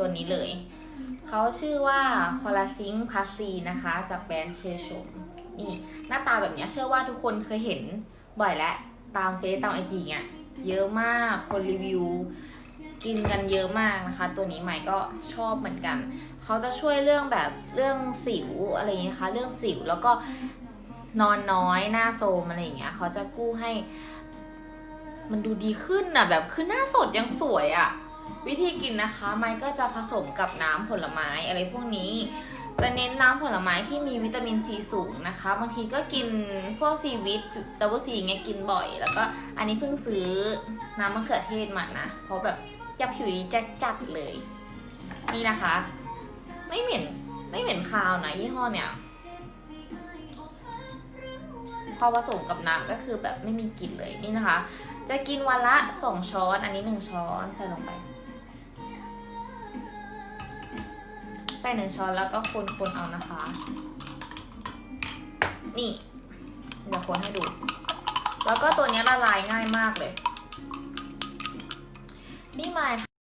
ตัวนี้เลย เขาชื่อว่าคอลาซิงพัสซีนะคะ จากแบรนด์เชชม นี่ หน้าตาแบบนี้เชื่อว่าทุกคนเคยเห็นบ่อยแล้ว ตามเฟซตามไอจีเนี่ยเยอะมากคนรีวิว กินกันเยอะมากนะคะ ตัวนี้ใหม่ก็ชอบเหมือนกัน เขาจะช่วยเรื่องแบบเรื่องสิวอะไรอย่างเงี้ยคะ เรื่องสิวแล้วก็นอนน้อยหน้าโทมอะไรอย่างเงี้ยเขาจะกู้ให้ มันดูดีขึ้นอะ แบบคือหน้าสดยังสวยอะ วิธีกินนะคะไม้ก็จะผสมกับน้ำผลไม้อะไรพวกนี้จะเน้นน้ำผลไม้ที่มีวิตามินซีสูงนะคะ บางทีก็กินพวกซีวิตดับเบิลซีเงี้ยกินบ่อย แล้วก็อันนี้เพิ่งซื้อน้ำมะเขือเทศมานะ เพราะแบบยากผิวดีจัดจัดๆเลย นี่นะคะ ไม่เหม็นไม่เหม็นคาวนะยี่ห้อเนี่ย พอผสมกับน้ำก็คือแบบไม่มีกลิ่นเลยนี่นะคะ จะกินวันละสองช้อน อันนี้หนึ่งช้อนใส่ลงไป ใส่หนึ่งช้อนแล้วก็คนๆเอานะคะ นี่เดี๋ยวคนให้ดู แล้วก็ตัวนี้ละลายง่ายมากเลยนี่มา